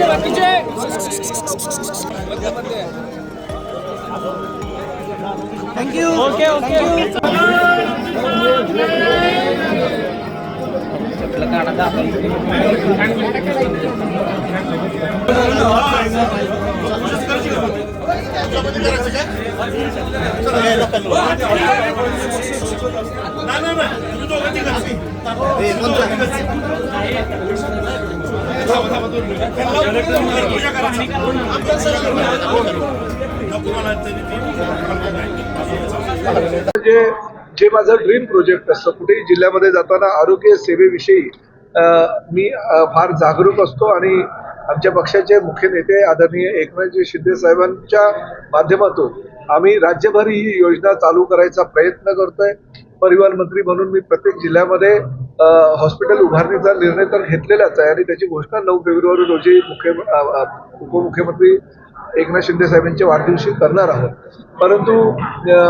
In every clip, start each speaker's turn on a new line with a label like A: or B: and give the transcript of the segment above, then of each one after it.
A: बाकीचे बाकीचे thank you okay okay
B: जे जे माझं ड्रीम प्रोजेक्ट असतं कुठेही जिल्ह्यामध्ये जाताना आरोग्य सेवेविषयी मी फार जागरूक असतो आणि आमच्या पक्षाचे मुख्य नेते आदरणीय एकनाथजी शिंदे साहेबांच्या माध्यमातून आम्ही राज्यभर ही योजना चालू करायचा प्रयत्न करतोय. परिवहन मंत्री म्हणून मी प्रत्येक जिल्ह्यामध्ये हॉस्पिटल उभारणीचा निर्णय तर घेतलेलाच आहे आणि त्याची घोषणा नऊ फेब्रुवारी रोजी मुख्य उपमुख्यमंत्री एकनाथ शिंदे साहेबांच्या वाढदिवशी करणार आहोत. परंतु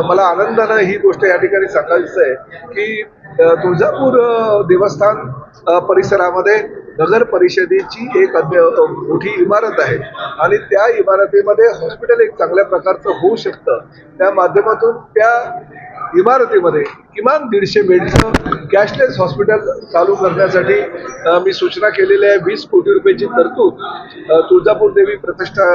B: मला आनंदानं ही गोष्ट या ठिकाणी सांगायचं आहे की तुळजापूर देवस्थान परिसरामध्ये नगर परिषदेची एक अद्य- मोठी इमारत आहे. आणि त्या इमारतीमध्ये हॉस्पिटल एक चांगल्या प्रकारचं होऊ शकतं. त्या माध्यमातून त्या इमारतीमध्ये किमान दीडशे बेडचं कॅशलेस हॉस्पिटल चालू करण्यासाठी मी सूचना केलेली आहे वीस कोटी रुपयाची तरतूद तुळजापूर देवी प्रतिष्ठा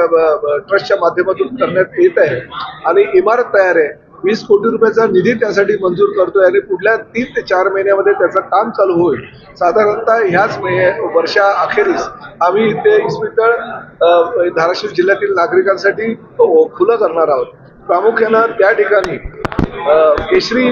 B: ट्रस्टच्या माध्यमातून करण्यात येत आहे. आणि इमारत तयार आहे. वीस कोटी रुपयाचा निधी त्यासाठी मंजूर करतोय आणि पुढल्या तीन ते चार महिन्यामध्ये त्याचं काम चालू होईल. साधारणतः ह्याच महिन्या वर्षा अखेरीस आम्ही ते इस्पितळ धाराशिव जिल्ह्यातील नागरिकांसाठी खुलं करणार आहोत. प्रामुख्यानं त्या ठिकाणी केशरी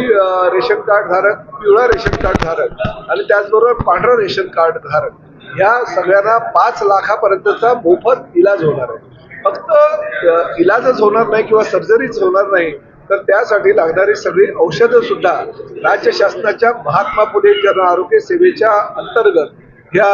B: रेशन कार्ड धारक पिवळा रेशन कार्ड धारक आणि त्याचबरोबर पांढरं रेशन कार्ड धारक या सगळ्यांना पाच लाखापर्यंतचा मोफत इलाज होणार आहे. फक्त इलाजच होणार नाही किंवा सर्जरीच होणार नाही तर त्यासाठी लागणारी सगळी औषधं सुद्धा राज्य शासनाच्या महात्मा फुले जन आरोग्य सेवेच्या अंतर्गत ह्या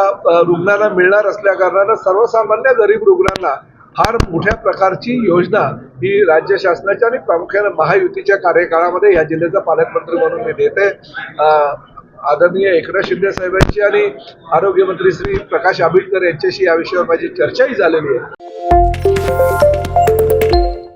B: रुग्णांना मिळणार असल्या कारणानं सर्वसामान्य गरीब रुग्णांना फार मोठ्या प्रकारची योजना ही राज्य शासनाच्या आणि प्रामुख्याने महायुतीच्या कार्यकाळामध्ये या जिल्ह्याचा पालकमंत्री म्हणून मी देते. आदरणीय एकनाथ शिंदे साहेबांची आणि आरोग्यमंत्री श्री प्रकाश आंबेडकर यांच्याशी या विषयावर माझी चर्चाही झालेली आहे.